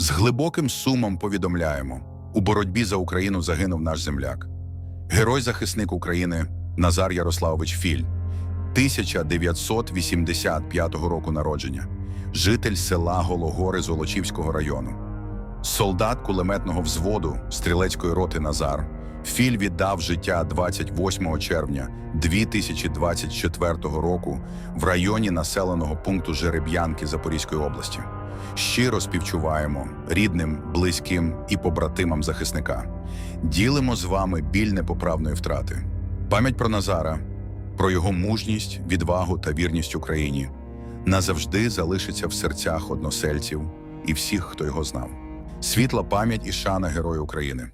З глибоким сумом повідомляємо: у боротьбі за Україну загинув наш земляк, герой-захисник України Назар Ярославович Філь, 1985 року народження, житель села Гологори Золочівського району, солдат кулеметного взводу стрілецької роти Назар. Філь віддав життя 28 червня 2024 року в районі населеного пункту Жереб'янки Запорізької області. Щиро співчуваємо рідним, близьким і побратимам захисника. Ділимо з вами біль непоправної втрати. Пам'ять про Назара, про його мужність, відвагу та вірність Україні назавжди залишиться в серцях односельців і всіх, хто його знав. Світла пам'ять і шана Герою України.